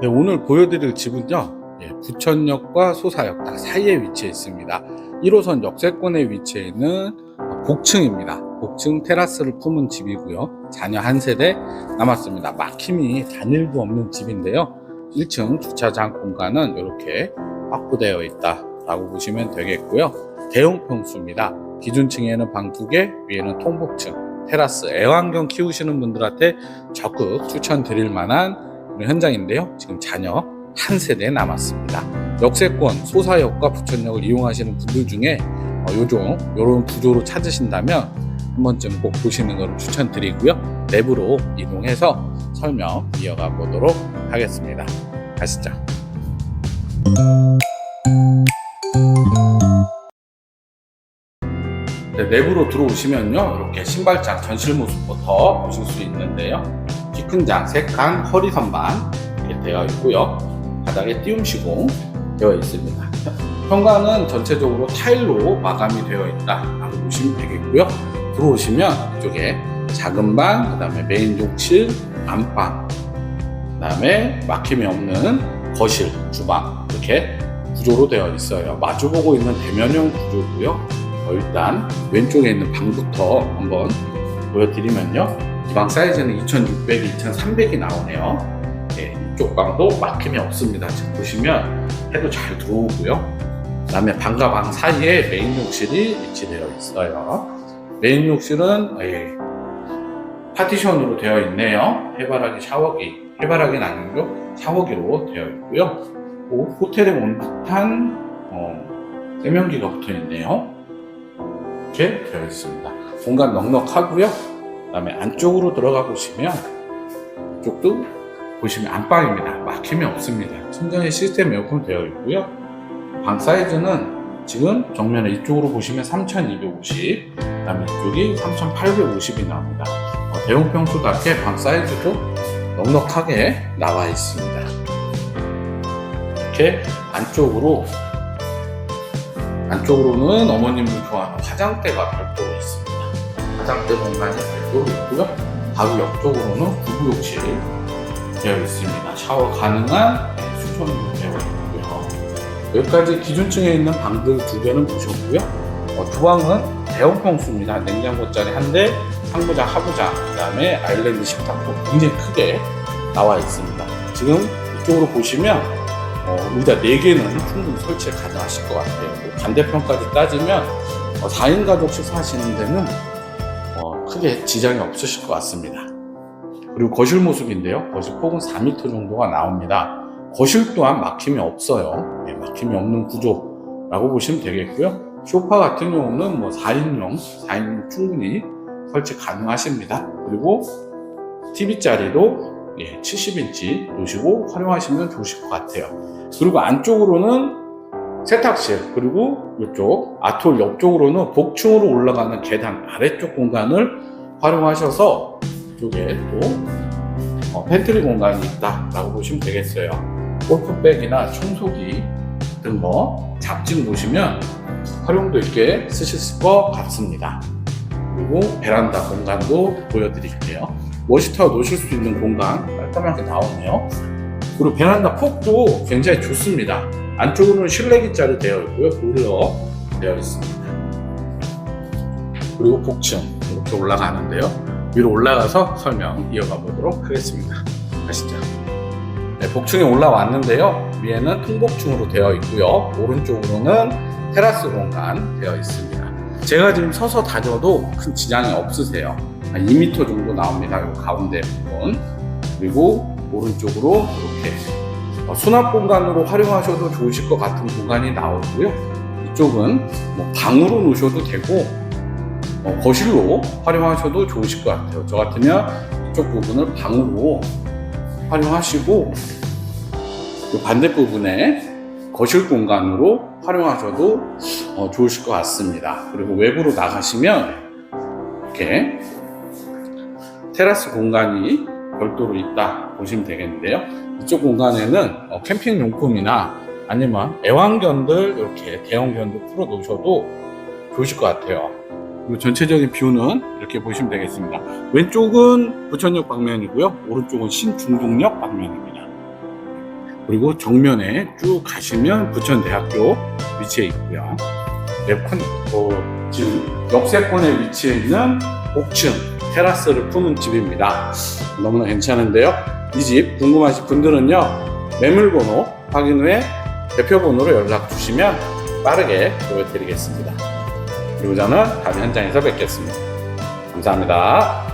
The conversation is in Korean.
네, 오늘 보여드릴 집은요, 예, 부천역과 소사역 딱 사이에 위치해 있습니다. 1호선 역세권에 위치해 있는 복층입니다. 복층 테라스를 품은 집이고요. 자녀 한 세대 남았습니다. 막힘이 단일도 없는 집인데요. 1층 주차장 공간은 이렇게 확보되어 있다라고 보시면 되겠고요. 대형 평수입니다. 기준층에는 방두 개, 위에는 통복층, 테라스, 애완견 키우시는 분들한테 적극 추천드릴 만한 현장인데요. 지금 자녀 한 세대 남았습니다. 역세권, 소사역과 부천역을 이용하시는 분들 중에 어, 요즘 이런 구조로 찾으신다면 한 번쯤 꼭 보시는 것을 추천드리고요. 내부로 이동해서 설명 이어가 보도록 하겠습니다. 가시죠. 네, 내부로 들어오시면요. 이렇게 신발장 전실 모습부터 보실 수 있는데요. 키 큰 장, 색간, 허리 선반 이렇게 되어 있고요. 바닥에 띄움 시공 되어 있습니다. 현관은 전체적으로 타일로 마감이 되어 있다 라고 보시면 되겠고요. 들어오시면 이쪽에 작은 방, 그 다음에 메인 욕실, 안방, 그 다음에 막힘이 없는 거실, 주방 이렇게 구조로 되어 있어요. 마주보고 있는 대면형 구조고요. 어, 일단 왼쪽에 있는 방부터 한번 보여드리면요. 이방 사이즈는 2600이 2300이 나오네요. 네, 이쪽 방도 막힘이 없습니다. 지금 보시면 해도 잘 들어오고요. 그 다음에 방과 방 사이에 메인 욕실이 위치되어 있어요. 메인 욕실은 예, 파티션으로 되어 있네요. 해바라기 샤워기, 해바라기는 아니고 샤워기로 되어 있고요. 오, 호텔에 온 듯한 어, 세면기가 붙어 있네요. 이렇게 되어 있습니다. 공간 넉넉하고요. 그다음에 안쪽으로 들어가 보시면 이쪽도 보시면 안방입니다. 막힘이 없습니다. 천장에 시스템 에어컨 되어 있고요. 방 사이즈는 지금 정면에 이쪽으로 보시면 3250, 그다음에 이쪽이 3850이 나옵니다. 어, 대형 평수답게 방 사이즈도 넉넉하게 나와 있습니다. 이렇게 안쪽으로 안쪽으로는 어머님들 좋아하는 화장대가 별도로 있습니다. 화장대 공간이 별도로 있고요. 바로 옆쪽으로는 구부욕실이 되어 있습니다. 샤워 가능한 수천으로 되어 있고요. 여기까지 기준층에 있는 방들 두 개는 보셨고요. 어, 두 방은 대형 평수입니다. 냉장고 자리 한 대, 상부장, 하부장, 그 다음에 아일랜드 식탁도 굉장히 크게 나와 있습니다. 지금 이쪽으로 보시면 어, 의자 4개는 충분히 설치 가능하실 것 같아요. 반대편까지 따지면 어, 4인 가족씩 사시는 데는 어, 크게 지장이 없으실 것 같습니다. 그리고 거실 모습인데요. 거실 폭은 4m 정도가 나옵니다. 거실 또한 막힘이 없어요. 예, 막힘이 없는 구조라고 보시면 되겠고요. 소파 같은 경우는 뭐 4인용, 4인용 충분히 설치 가능하십니다. 그리고 TV 자리도 예, 70인치 놓으시고 활용하시면 좋으실 것 같아요. 그리고 안쪽으로는 세탁실 그리고 이쪽 아톨 옆쪽으로는 복층으로 올라가는 계단 아래쪽 공간을 활용하셔서 이쪽에 또 어, 팬트리 공간이 있다라고 보시면 되겠어요. 골프백이나 청소기 거 잡지 놓으시면 활용도 있게 쓰실 것 같습니다. 그리고 베란다 공간도 보여드릴게요. 워시터 놓으실 수 있는 공간 깔끔하게 나오네요. 그리고 베란다 폭도 굉장히 좋습니다. 안쪽으로는 실내기짜리 되어 있고요. 보일러 되어 있습니다. 그리고 복층 이렇게 올라가는데요. 위로 올라가서 설명 이어가 보도록 하겠습니다. 가시죠. 네, 복층에 올라왔는데요. 위에는 통복층으로 되어 있고요. 오른쪽으로는 테라스 공간 되어 있습니다. 제가 지금 서서 다녀도 큰 지장이 없으세요. 한 2m 정도 나옵니다. 이 가운데 부분. 그리고 오른쪽으로 이렇게 어, 수납 공간으로 활용하셔도 좋으실 것 같은 공간이 나오고요. 이쪽은 뭐 방으로 놓으셔도 되고 어, 거실로 활용하셔도 좋으실 것 같아요. 저 같으면 이쪽 부분을 방으로 활용하시고 이 반대 부분에 거실 공간으로 활용하셔도 어, 좋으실 것 같습니다. 그리고 외부로 나가시면 이렇게 테라스 공간이 별도로 있다 보시면 되겠는데요. 이쪽 공간에는 어, 캠핑 용품이나 아니면 애완견들 이렇게 대형견들 풀어 놓으셔도 좋으실 것 같아요. 그리고 전체적인 뷰는 이렇게 보시면 되겠습니다. 왼쪽은 부천역 방면이고요. 오른쪽은 신중동역 방면입니다. 그리고 정면에 쭉 가시면 부천대학교 위치해 있고요. 랩콘 어, 지금 역세권에 위치해 있는 옥층 테라스를 푸는 집입니다. 너무나 괜찮은데요. 이 집 궁금하신 분들은요 매물번호 확인 후에 대표번호로 연락 주시면 빠르게 보여드리겠습니다. 그리고 저는 다음 현장에서 뵙겠습니다. 감사합니다.